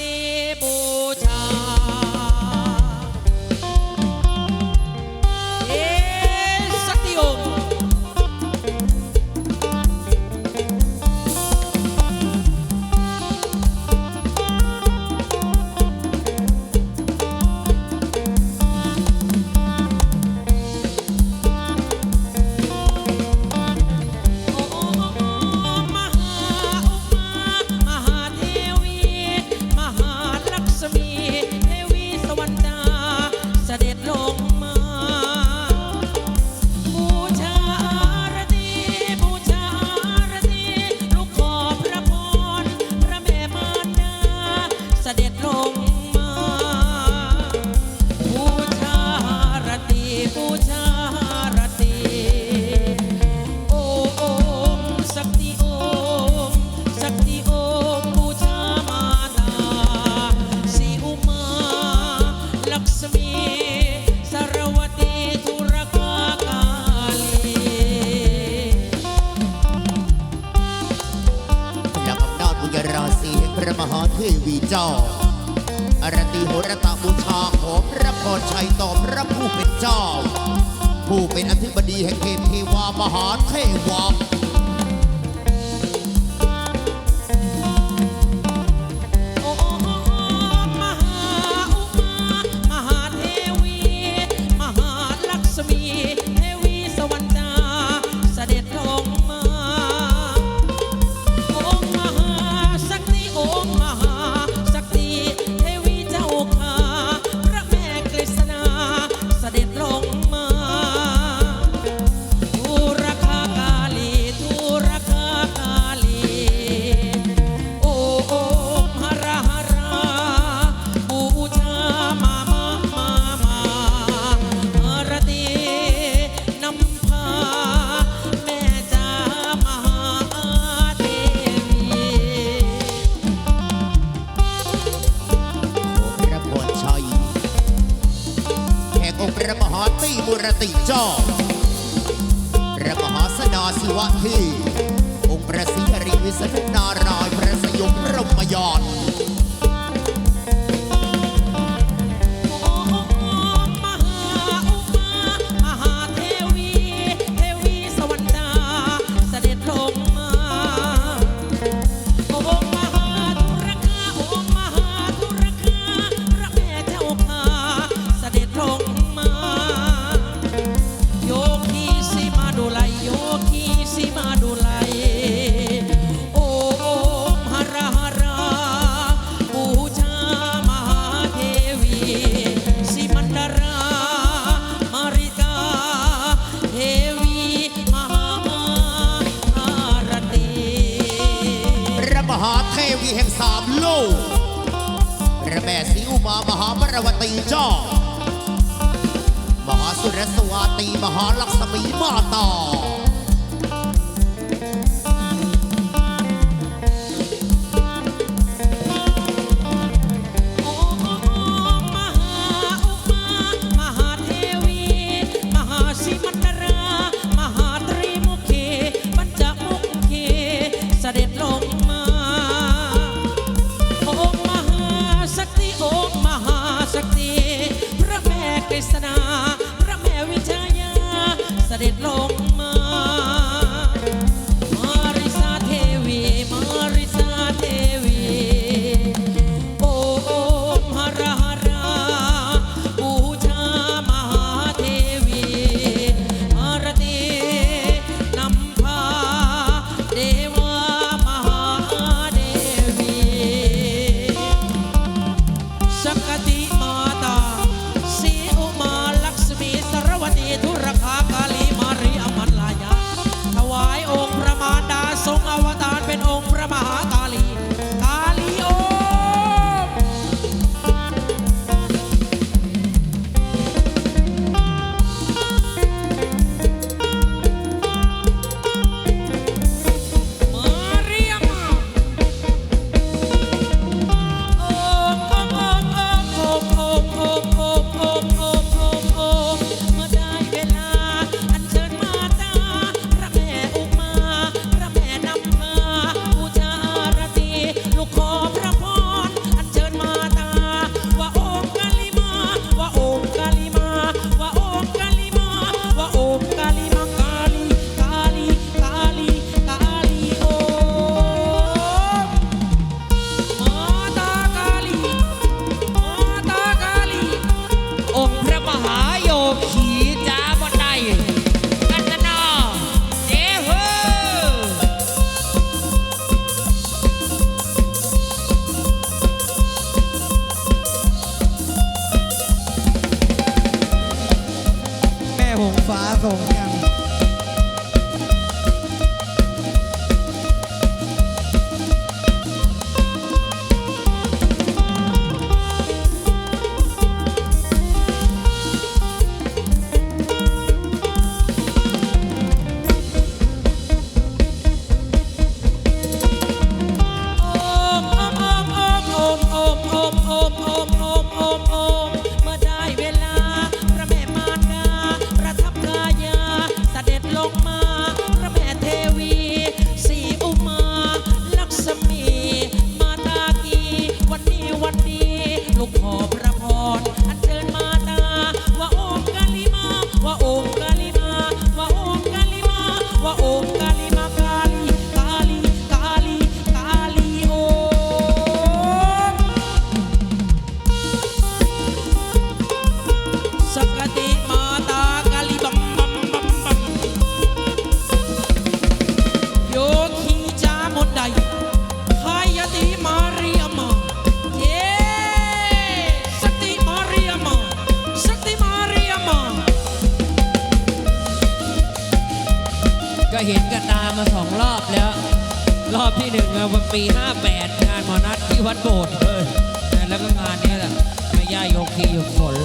see. วีเจ้าอรติโหรตะบูชาขอพระพรชัยต่อพระผู้เป็นเจ้า ผู้เป็นอธิบดีแห่งเทพเทวามหาเทวา องค์พระมหาตีบุรติเจ้าพระมหาสนาสิวะทีองค์พระสิทอริวิสนารายพระสยมรมยอด รอบที่หนึ่งวันปี 58 งานมอนัทที่วัดโบสถ์แล้วก็งานนี้แหละไม่ย่ายกคีหยุดฝน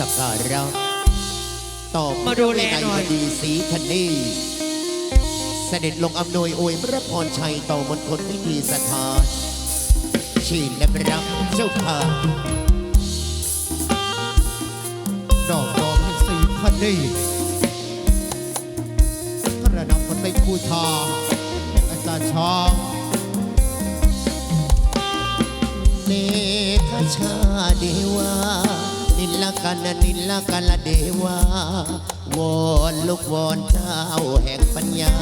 สักการะต่อมาดูแลหน่อยดีสีธนนี่เสด็จลงอำนวยอวยพระพรชัยต่อมณฑลพิธีสถานชีนและรับเจ้าค่ะดอกดอกสีธนี่กระดับคนในคูท่าอาจารย์ชองเนคชาเดีวา นิลกันนิลกันละเดวาวอนลูกวอนเจ้าแห่งปัญญา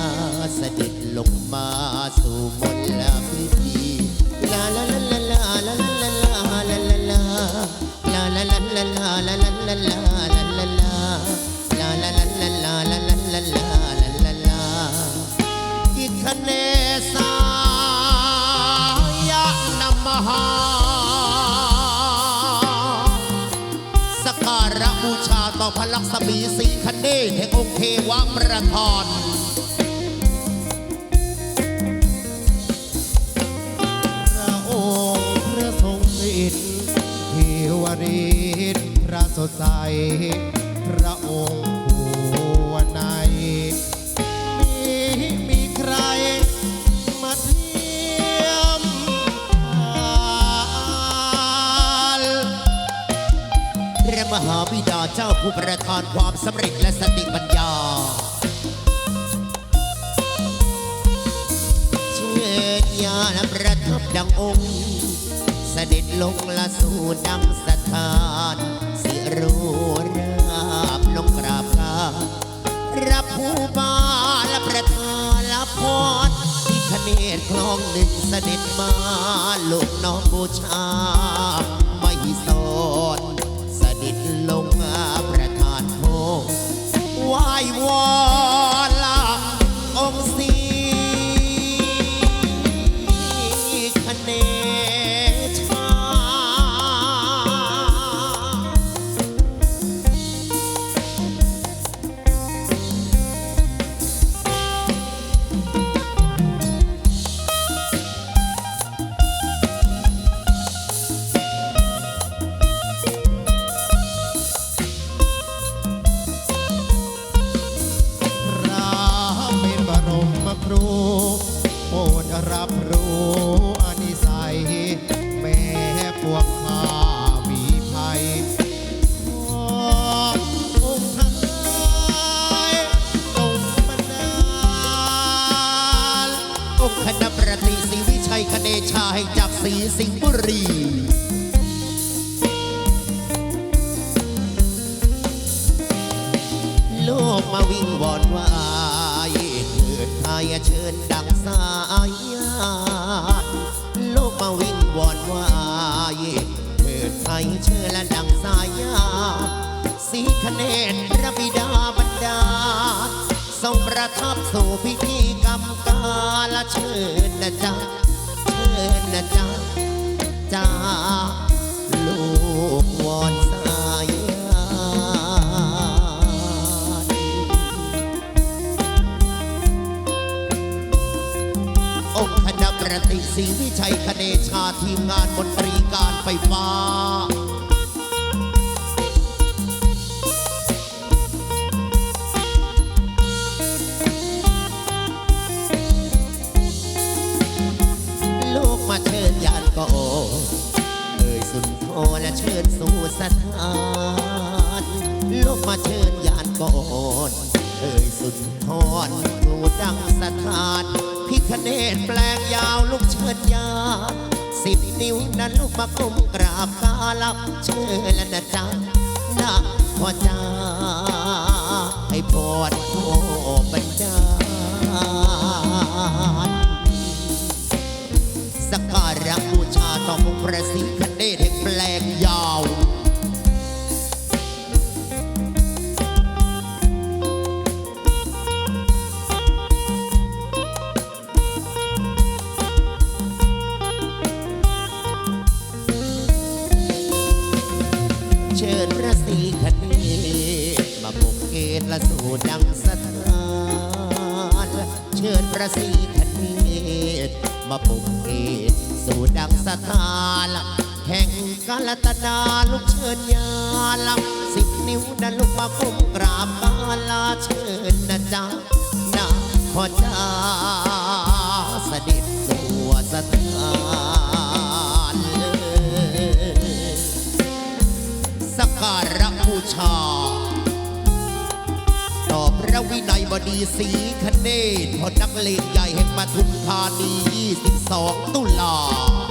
เสด็จลงมาสู่มนลพิธีลาลาลาลาลาลาลาลาลาลาลาลาลาลาลาลาลา เทวประธานพระองค์พระทรงสิทธิ์เทวริตพระสดใส พระองค์ผู้ในมีมีใครมาเทียมพระมหาบิดาเจ้าผู้ประทานความสำเร็จและสติปัญญา ประทับดังองค์ เสด็จลงละสู่ดังสถานสิรูราบลงกราบการับผู้บาและประทานละพรที่คเนนตคลองหนึ่งเสด็จมาลูกน้องบูชา ชาให้จากศรีสิงห์บุรีโลกมาวิ่งวอนวายเถิดไทยเชิญดังสายญาติโลกมาวิ่งวอนวายเถิดไทยเชิญและดังสายาสีคะแนนพระบิดาบรรดา ทรงประทับสู่พิธีกรรมกาลเชิญนะจ๊ะ เชิญนะจ๊ะจ้าลูกวอนสายองค์คณะประติศรีวิชัยคเนชาทีมงานมนตรีการไฟฟ้า นเอ่ยสุนทรสู่ดังสถานพิคเนตแปลงยาวลูกเชิญยาสิบนิ้วนั้นลูกมากลมกราบกาลับเชิญแล้วนะจ๊ะนะพ่อจ้าให้พรโอบันดาสักการะบูชาต่อพระศรีคเนศแห่งแปลงยาว ดังสถานเชิญพระศรีคเนศมาปกเกตสู่ดังสถานแห่งกาลตนาลูกเชิญญาลับสิบนิ้วนั้นลูกมาก้มกราบกาลาเชิญนะจ๊ะนะพ่อจ้าเสด็จสู่สถานเลยสักการะบูชาต่อพระ วินัยบดีสีคเนศพอนักเลงใหญ่แห่งปทุมธานี 22 ตุลา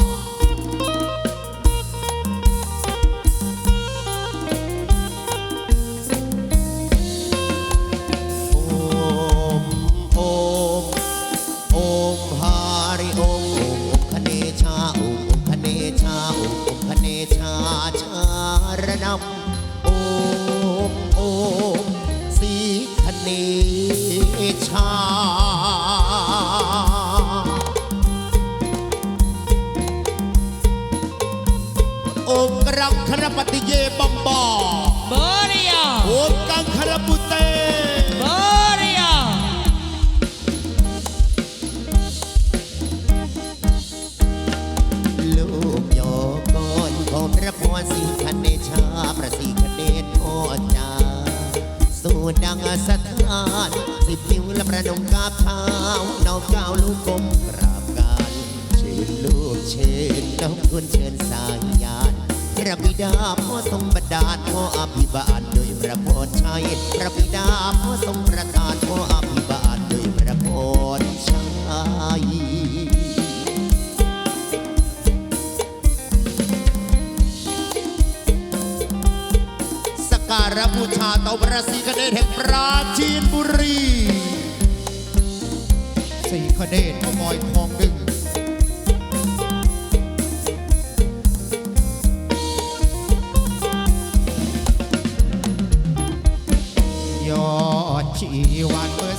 าวลูกกลมกราบการเชิญลูกเชิญน้องคุณเชิญสายญาณพระบิดาพ่อทรงบันดาลพ่ออภิบาลโดยพระพรชัยพระบิดาพ่อทรงประทานพ่ออภิบาลโดยพระพรชัยสการะบูชาต่อพระศรีคเนศแห่งปราจีนบุรี สีคเนตก็มอยคองดึงยอดชีวันเมื่อ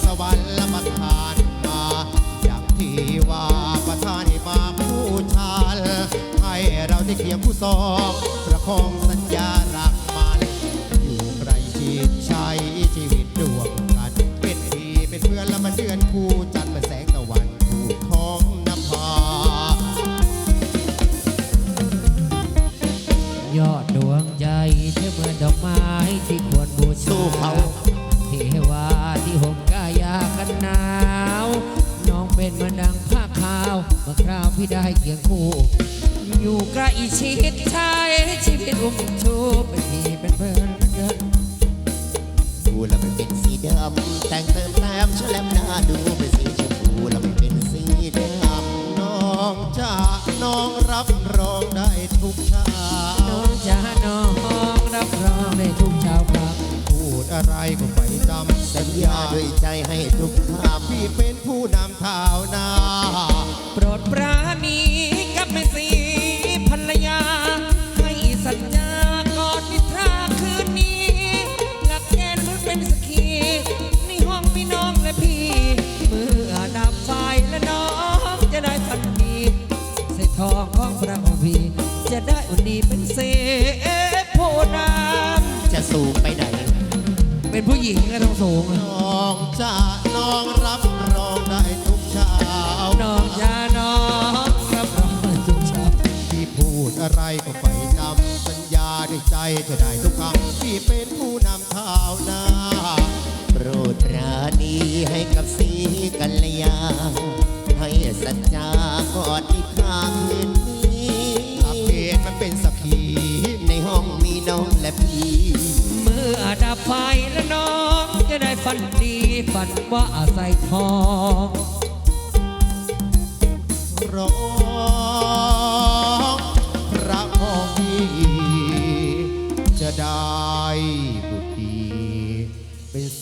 ได้เคียงคู่ อยู่ใกล้ชิดชายชีวิตอุ้มชูเป็นพี่เป็นเพื่อนและเดินดูแล้วมันเป็นสีดำแต่งเติมแต้มชแลมหน้าดูเป็นสีชมพูแล้วมันเป็นสีดำน้องจะน้องรับรองได้ทุกเช้าน้องจะน้องรับรองในทุกเช้าครับพูดอะไรก็ไปจำสัญญาด้วยใจให้ทุกคำพี่เป็นผู้นำเท้าหน้า อะไรก็ไปจำสัญญาด้วยใจจะได้ทุกคำพี่เป็นผู้นำเท้าหน้าโปรดราณีให้กับสีกัลยา ให้สัญญาก่อนที่ข้างคืนนี้หลักเกณฑ์มันเป็นสักขีในห้องมีน้องและพี่เมื่อดับไฟและน้องจะได้ฝันดีฝันว่าอาศัยทอง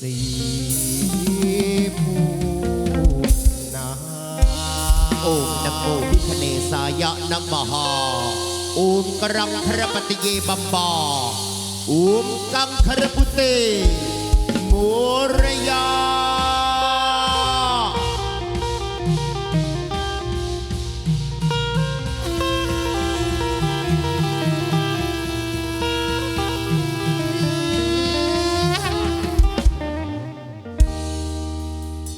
สีผู้นาโอมนโมพิคเนสายะนมหาโอมกรังพระปฏิเยบัมบาโอมกังครพุเตมุรยา